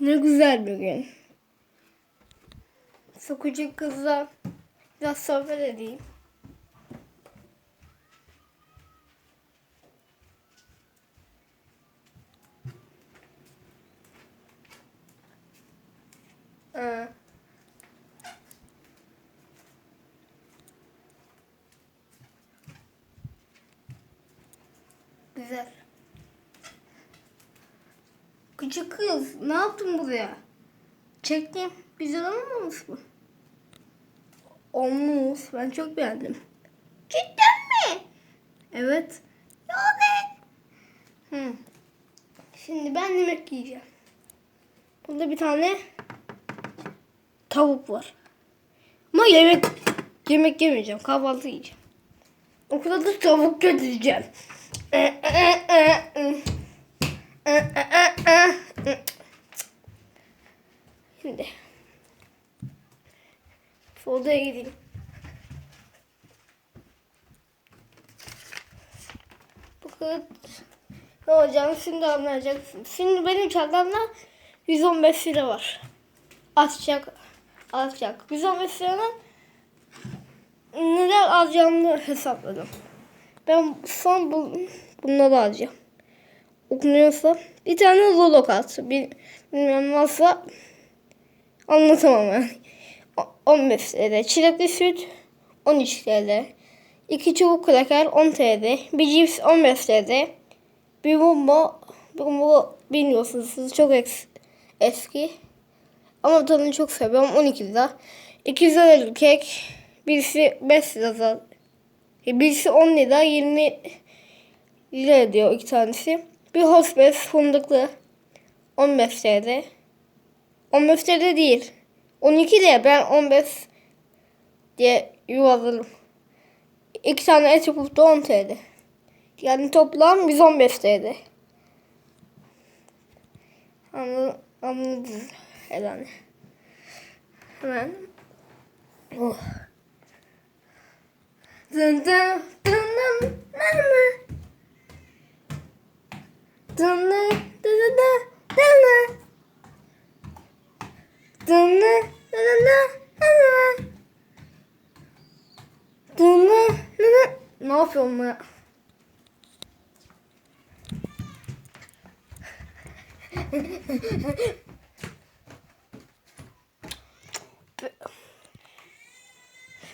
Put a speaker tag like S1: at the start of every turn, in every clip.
S1: Ne güzel bir gün. Sokucu kızla biraz sohbet edeyim. Ee, Güzel. Küçük kız ne yaptın buraya? Çektim. Güzel olmamış mı? Olmuş. Ben çok beğendim. Cidden mi? Evet. Yani. Hı. Şimdi ben yemek yiyeceğim. Burada bir tane tavuk var. Ama yemek yemek yemeyeceğim. Kahvaltı yiyeceğim. Okula da tavuk götüreceğim. Şimdi odaya gideyim. Bu kız ne olacağını şimdi anlayacaksın. Şimdi benim çantamda 115 lira var. Atacak. Atacak. 115 liranın neler alacağımı hesapladım. Ben son bu, bunları alacağım. Okunuyorsa bir tane Zolok at. Bir, bilmem varsa anlatamam yani. O- 15 TL. Çilekli süt 13 TL. 2 çubuk kraker 10 TL. Bir cips 15 TL. Bir bomba, bir bomba bilmiyorsunuz siz çok eks- eski. Ama tadını çok seviyorum 12 lira. 200 liralık kek. Birisi 5 lira. E, Birisi 10 lira 20 lira ediyor iki tanesi. Bir hospes fındıklı 15 TL. 15 TL değil. 12 lira ben 15 diye yuvarladım. İki tane et yapıp da 10 TL. Yani toplam 115 TL. Anladın, anladınız herhalde. Hemen. Oh. Dın dın dın dın dın dın. Dın dın dın dın dın dın. Dın dın dın dın dın dın. Dın dın dın dın. Ne yapıyorum ben?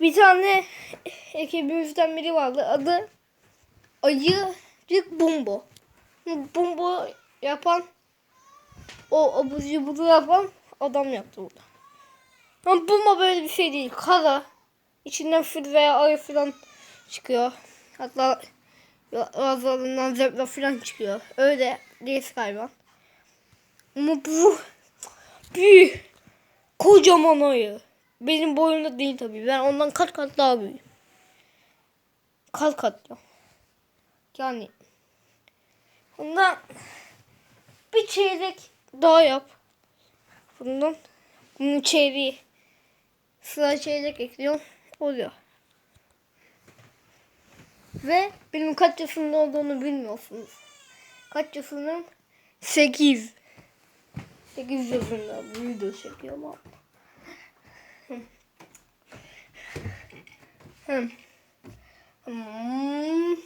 S1: Bir tane ekibimizden biri vardı. Adı Ayıcık Bumbo. Bumbo yapan o abur cuburu yapan adam yaptı burada. Ama Bumbo böyle bir şey değil. Kara. İçinden fil veya ayı falan çıkıyor. Hatta bazılarından zebra falan çıkıyor. Öyle değişik hayvan. Ama bu büyük kocaman ayı. Benim boyumda değil tabii. Ben ondan kat kat daha büyüğüm. Kat kat ya. Yani bundan bir çeyrek daha yap. Bundan bunun çeyreği sıra çeyrek ekliyorum. Oluyor. Ve benim kaç yaşında olduğunu bilmiyorsunuz. Kaç yaşındayım? 8. 8 yaşında bu video çekiyorum. Hmm. Hmm.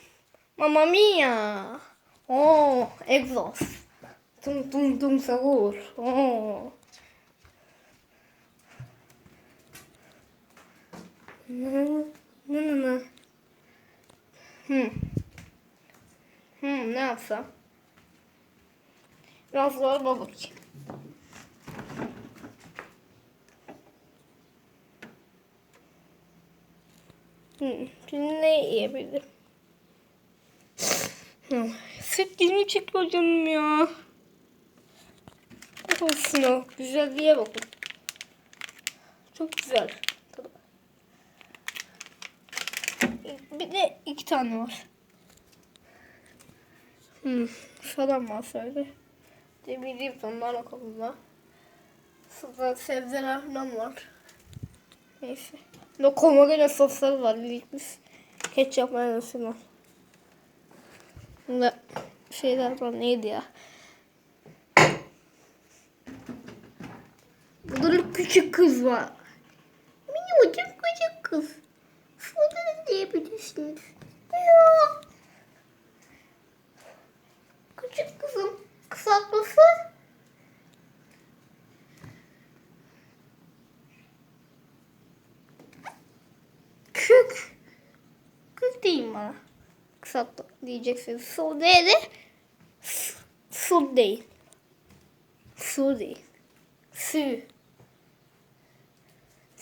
S1: Mamma mia. Oh, exhaust. Tum tum tum sahur. Oh. Ne ne ne ne. Hmm. Hmm, ne yapsam? Biraz zor bakayım. Hmm, şimdi ne yiyebilirim? Hmm, süt dilimi çekiyor canım ya. Olsun o. Güzelliğe bakın. Çok güzel. Bir de iki tane var. Hmm, falan var söyle. De bileyim onlarla kolumda. Sonra sebzeler falan var. Neyse. Lokoma gene sosları var. Lilitmiş. Ketçap mayonezi var. Bunda şeyler var neydi ya? küçük kız var. Minicik küçük kız. Şurada da diyebilirsiniz. Ya. Küçük kızım. Kısaltması. Küçük. Kız değil bana. Kısaltma diyeceksiniz. Su değil de su- değil. Su değil. Su.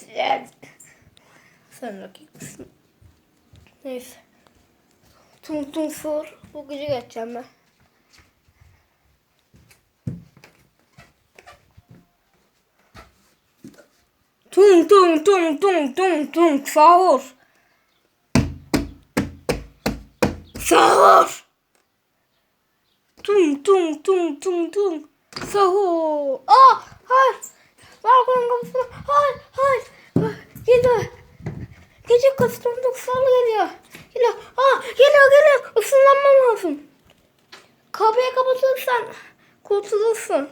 S1: Evet. Mısın? Neyse. Tum tum sor. Bu gece geçeceğim ben. Tum tum tum tum tum tum sahur. Sahur. Tum tum tum tum tum sahur. Aa hayır. Balkonun kapısına. Hayır hayır. Geliyor. Gece kastırdık sarı geliyor. Geliyor. Aa geliyor geliyor. Isınlanmam lazım. Kapıyı kapatırsan kurtulursun.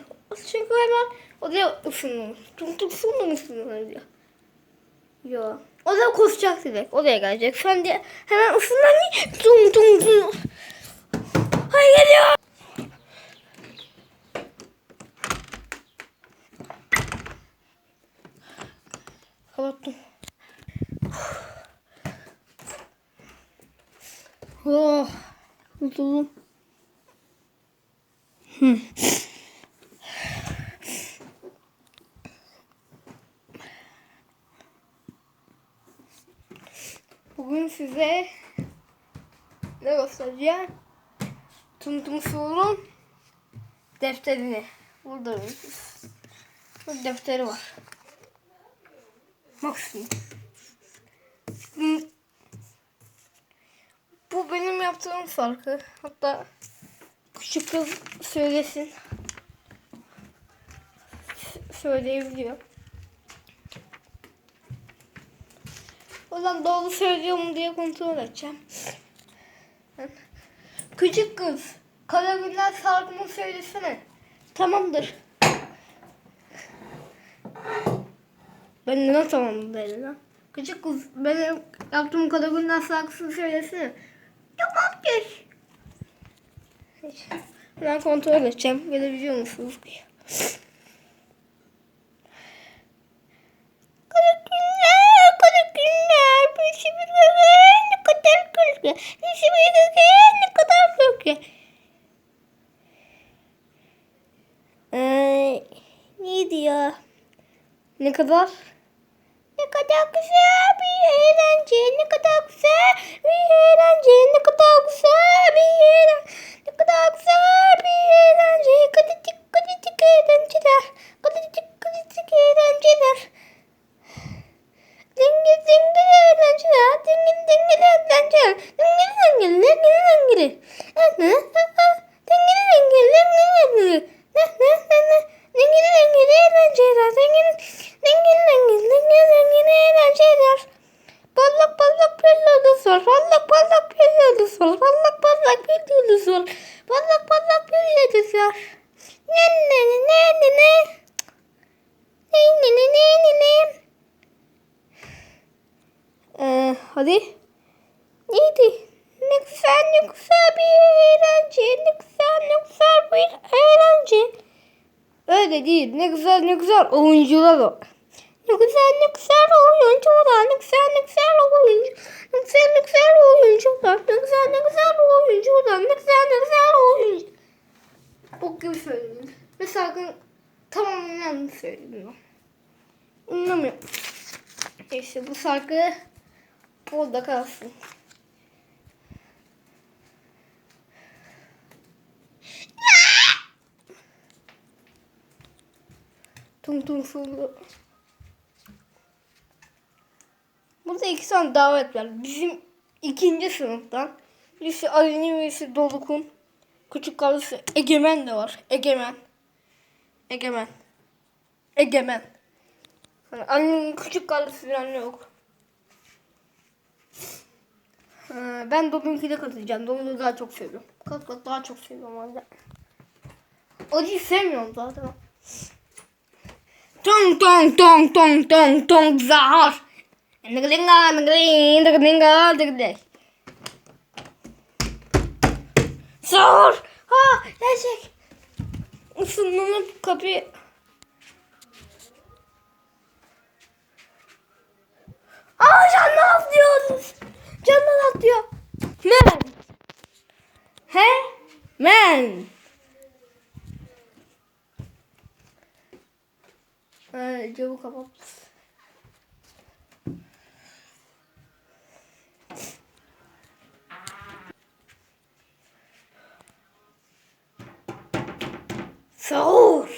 S1: Çünkü hemen odaya ısınır. Tum tum ısınır ısınır diyor. Yo. O da koşacak direkt. Odaya gelecek. Sen de hemen ısınlan. Tum tum. Hayır geliyor. Kapattım. Oh, kurtuldum. Ne göstereceğim? Tum Tum Suğur'un defterini. Burada bir defteri var. Maksimum. Hmm. Bu benim yaptığım şarkı. Hatta küçük kız söylesin. Söyleyebiliyor. O zaman doğru söylüyor mu diye kontrol edeceğim. Küçük kız. Karagüller şarkımı söylesene. Tamamdır. Ben neden tamam dedi lan? Küçük kız benim yaptığım Karagüller şarkısını söylesene. Tamamdır. Ben kontrol edeceğim. Gelebiliyor musunuz? Kara günler, kara günler. Bir şey bir göğe ne kadar gölge. Bir şey bir göğe ne kadar gölge. Ee, neydi ya? Ne kadar? Ne kadar güzel bir eğlence, ne kadar güzel bir eğlence, ne kadar güzel bir eğlence, ne kadar güzel bir eğlence, kadıcık kadıcık eğlenceler, kadıcık kadıcık eğlenceler. Dingil dingil eğlenceler, dingil dingil eğlenceler, dingil dingil dingil dingil. Dingil dingil dingil dingil. Ne ne ne ne. Dingil dingil eğlenceler, dingil dingil dingil dingil dingil eğlenceler. Ballak ballak bir yıldız var, ballak ballak bir yıldız var, ballak ballak bir yıldız var, ballak ballak bir yıldız var. Ne ne ne ne ne ne. Ne ne ne ne ne ne. Ee, hadi. Neydi? Ne güzel ne güzel bir eğlence. Ne güzel ne güzel bir eğlence. Öyle değil. Ne güzel ne güzel oyuncular var. Ne güzel ne güzel oyuncular. Ne güzel ne güzel oyuncu. Ne güzel ne güzel oyuncular. Ne güzel ne güzel oyuncular. Ne güzel ne güzel oyuncu. Bu gibi söyledim. Şarkının tamamen söyledim ben. Anlamıyorum. İşte bu şarkı burada kalsın. Tum tum fırlı. Burada iki tane davet var. Bizim ikinci sınıftan. Birisi Ali'nin birisi Doluk'un. Küçük kardeşi Egemen de var. Egemen. Egemen. Egemen. Hani Ali'nin küçük kardeşi falan yok. Ha, ben Doluk'unkiyle katılacağım. Doluk'u daha çok seviyorum. Kat kat daha çok seviyorum o yüzden. Acıyı sevmiyorum zaten. Tong tong tong tong tong tong zar. Nıglinga nıgling nıglinga nıgling. Zor. Ha gerçek. Isınlanıp kapıyı. Aa canlı atlıyoruz. Camdan atlıyor. Men. He? Men. Ee, camı kapat. Sağır.